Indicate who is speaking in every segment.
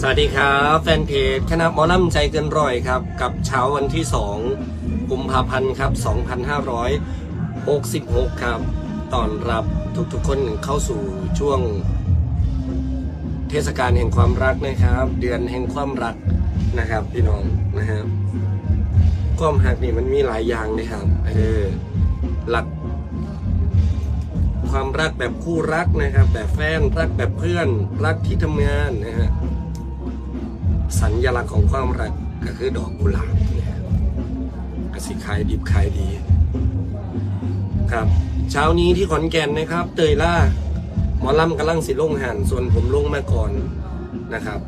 Speaker 1: สวัสดีครับ แฟนเพจคณะมอลำใจเกินร้อยครับ กับเช้าวันที่ 2 กุมภาพันธ์ครับ 2566 ครับตอนรับทุกๆคนเข้าสู่ช่วง เทศกาลแห่งความรักนะครับ เดือนแห่งความรักนะครับ พี่น้องนะครับความหักนี่มันมีหลายอย่างนะครับเออหลักความรักแบบคู่รักนะครับ แบบแฟนรักแบบเพื่อน รักที่ทำงานนะฮะ สัญลักษณ์ของความรักก็คือดอกกุหลาบนะกสิขายดิบขายดี ครับ เช้านี้ที่ขอนแก่นนะครับ เตยล่า หมอลำกำลังสิลงหันส่วนผมลงมาก่อนนะครับ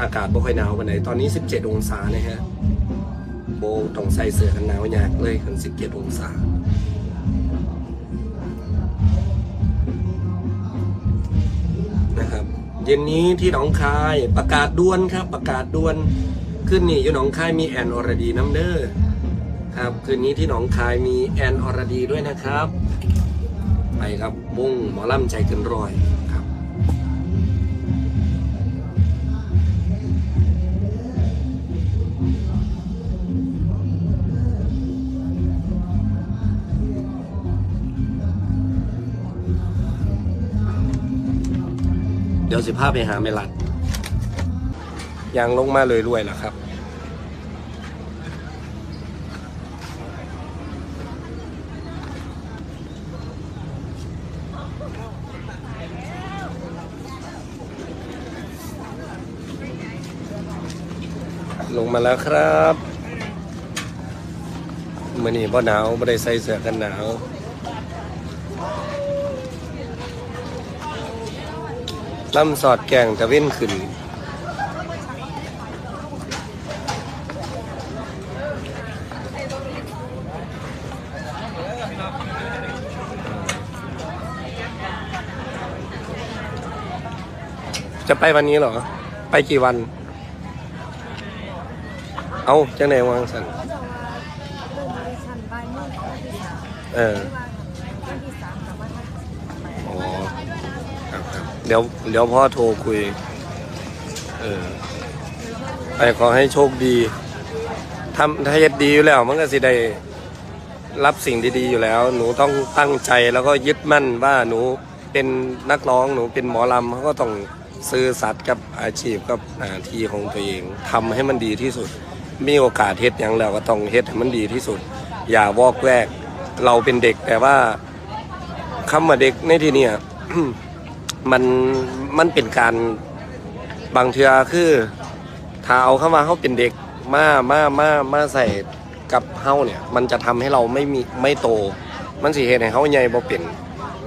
Speaker 1: อากาศบ่ค่อยหนาววันไหนตอนนี้ 17 องศานะฮะโบต้องใส่เสื้อกันหนาวยากเลยถึง17 องศา เย็นนี้ที่หนองคายประกาศด่วนครับ ประกาศด่วน ขึ้นนี่อยู่หนองคายมีแอนอรดีน้ำเด้อครับคืนนี้ที่หนองคายมีแอนอรดีด้วยนะครับ ไปครับวงหมอลำใจเกินร้อย ดี๋ยวสิพาไปหาเมลัดยางลงมาเลยรวยแล้วครับ ลงมาแล้วครับมื่อนี้บ่หนาวบ่ได้ใส่เสื้อกันหนาว ล่ำสอดแกงตะเว้นขึ้น จะไปวันนี้เหรอ ไปกี่วัน เอาจังไหนวางสัน
Speaker 2: เอ
Speaker 1: ออ
Speaker 2: วันที่สามกับวันที่แปด
Speaker 1: อ๋อครับครับ เดี๋ยวเดี๋ยวพ่อโทรคุย เออไปขอให้โชคดีทำถ้าเฮ็ดดีอยู่แล้ว มันก็สิได้รับสิ่งดีๆอยู่แล้ว หนูต้องตั้งใจแล้วก็ยึดมั่นว่าหนูเป็นนักร้องหนูเป็นหมอลำเขาก็ต้องซื่อสัตย์กับอาชีพกับหน้าที่ของตัวเองทำให้มันดีที่สุด มีโอกาสเฮ็ดอย่างแล้วก็ต้องเฮ็ดให้มันดีที่สุด อย่าวอกแวก เราเป็นเด็กแต่ว่าคำว่าเด็กในที่นี้ มันมันเป็นการบางเทือคือถ้าเอาเข้ามาเขาเป็นเด็กมามามามาใส่กับเฮาเนี่ย มันจะทำให้เราไม่มีไม่โต มันสิเหตุให้เขาใหญ่บ่เป็น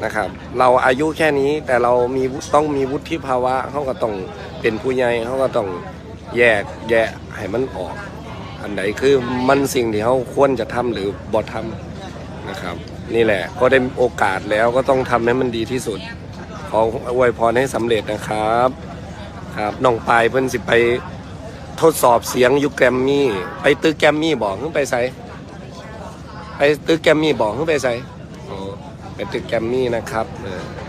Speaker 1: นะครับ เราอายุแค่นี้แต่เรามีวุต้องมีวุฒิภาวะเขาก็ต้องเป็นผู้ใหญ่เขาก็ต้องแยกแยะให้มันออก อันไหนคือมันสิ่งที่เขาควรจะทำหรือบ่ทำนะครับ นี่แหละก็ได้โอกาสแล้วก็ต้องทำให้มันดีที่สุด ขออวยพรให้สำเร็จนะครับครับน้องปายเพิ่นสิไปทดสอบเสียงยุแกรมมี่ ไปตึกแกรมมี่บอกขึ้นไปใส่ไปตึกแกรมมี่บอกขึ้นไปใส่อ๋อไปตึกแกรมมี่นะครับเออ